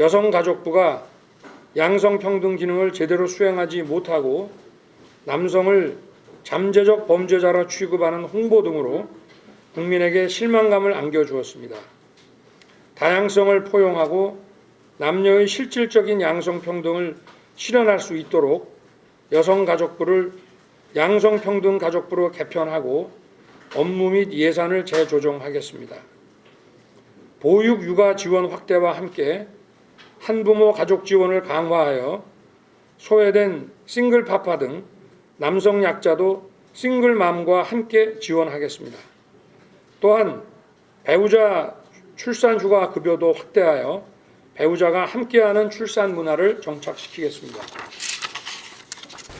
여성가족부가 양성평등 기능을 제대로 수행하지 못하고 남성을 잠재적 범죄자로 취급하는 홍보 등으로 국민에게 실망감을 안겨주었습니다. 다양성을 포용하고 남녀의 실질적인 양성평등을 실현할 수 있도록 여성가족부를 양성평등가족부로 개편하고 업무 및 예산을 재조정하겠습니다. 보육 육아 지원 확대와 함께 한부모 가족 지원을 강화하여 소외된 싱글 파파 등 남성 약자도 싱글맘과 함께 지원하겠습니다. 또한 배우자 출산 휴가 급여도 확대하여 배우자가 함께하는 출산 문화를 정착시키겠습니다.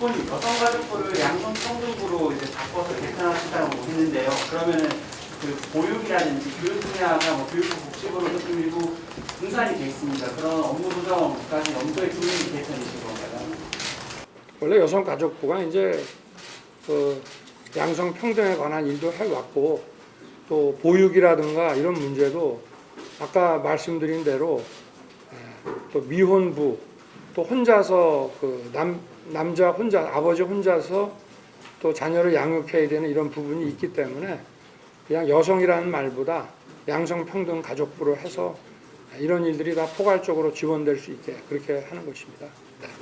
여성가족부를 양성평등부로 이제 바꿔서 개편하신다고 했는데요. 그러면은 그 보육이라든지 교육 분야가 뭐 교육부 복지부로 좀 일부 분산이 돼 있습니다. 그런 업무 조정까지 염두에 두는 개편이신 건가요? 원래 여성가족부가 이제 그 양성 평등에 관한 일도 해왔고 또 보육이라든가 이런 문제도 아까 말씀드린 대로 에, 또 미혼부 또 혼자서 그 남 남자 혼자 아버지 혼자서 또 자녀를 양육해야 되는 이런 부분이 있기 때문에 그냥 여성이라는 말보다 양성 평등 가족부로 해서 이런 일들이 다 포괄적으로 지원될 수 있게 그렇게 하는 것입니다.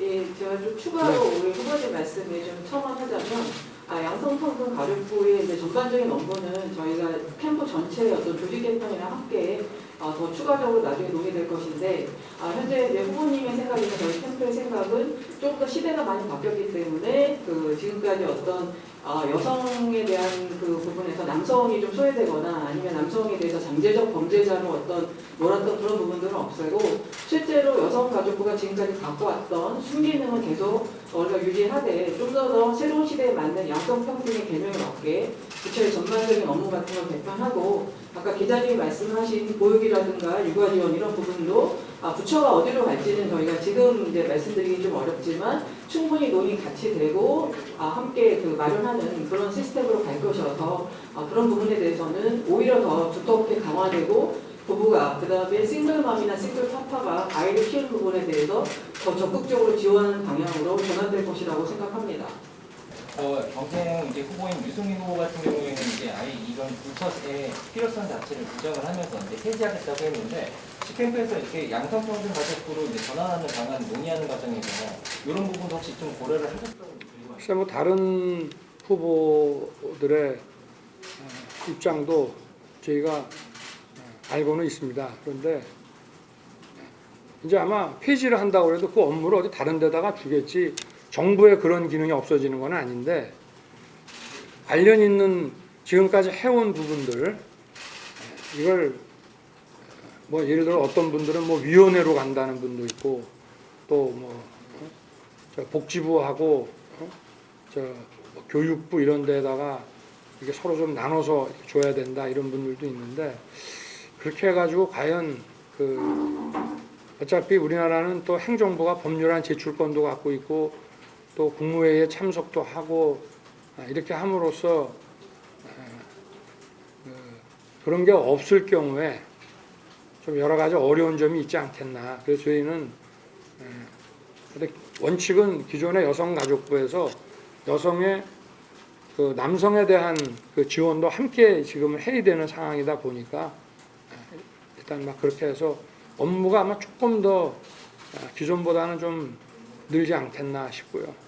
예, 제가 좀 추가로 우리 후보님 말씀에 좀 첨언하자면 아, 양성평등 가족부의 이제 전반적인 업무는 저희가 캠프 전체의 어떤 조직 개편이랑 함께 아, 더 추가적으로 나중에 논의될 것인데 아, 현재 이제 후보님의 생각이나 저희 캠프의 생각은 조금 더 시대가 많이 바뀌었기 때문에 그 지금까지 어떤 아, 여성에 대한 그 부분에서 남성이 좀 소외되거나 아니면 남성에 대해서 잠재적 범죄자로 어떤 몰았던 그런 부분들은 없애고 실제로 여성가족부가 지금까지 갖고 왔던 순기능은 계속 우리가 유지하되 좀 더 더 새로운 시대에 맞는 양성평등의 개념을 얻게 부처의 전반적인 업무 같은 걸 개편하고 아까 기자님이 말씀하신 보육이라든가 육아지원 이런 부분도 아, 부처가 어디로 갈지는 저희가 지금 이제 말씀드리기 좀 어렵지만 충분히 논의 같이 되고 아, 함께 그 마련하는 그런 시스템으로 갈 것이어서 아, 그런 부분에 대해서는 오히려 더 두텁게 강화되고 부부가 그다음에 싱글맘이나 싱글 파파가 아이를 키우는 부분에 대해서 더 적극적으로 지원하는 방향으로 전환될 것이라고 생각합니다. 어, 경쟁 이제 후보인 유승민 후보 같은 경우에는 이제 아예 이런 불처의 필요성 자체를 부정을 하면서 이제 폐지하겠다고 했는데 시 캠프에서 이렇게 양성평등 가족부로 이제 전환하는 방안 논의하는 과정에서 이런 부분도 혹시 좀 고려를 하셨던. 글쎄 뭐 다른 후보들의 어, 입장도 저희가 어, 알고는 있습니다. 그런데 이제 아마 폐지를 한다고 해도 그 업무를 어디 다른 데다가 주겠지 정부의 그런 기능이 없어지는 건 아닌데 관련 있는 지금까지 해온 부분들 이걸 뭐 예를 들어 어떤 분들은 뭐 위원회로 간다는 분도 있고 또 뭐 복지부하고 어? 저 교육부 이런 데다가 이게 서로 좀 나눠서 줘야 된다 이런 분들도 있는데 그렇게 해가지고 과연 그 어차피 우리나라는 또 행정부가 법률안 제출권도 갖고 있고 또 국무회의에 참석도 하고 아, 이렇게 함으로써 에, 그, 그런 게 없을 경우에 좀 여러 가지 어려운 점이 있지 않겠나. 그래서 저희는 에, 근데 원칙은 기존의 여성가족부에서 여성의 그 남성에 대한 그 지원도 함께 지금 해야 되는 상황이다 보니까 일단 막 그렇게 해서 업무가 아마 조금 더 기존보다는 좀 늘지 않겠나 싶고요.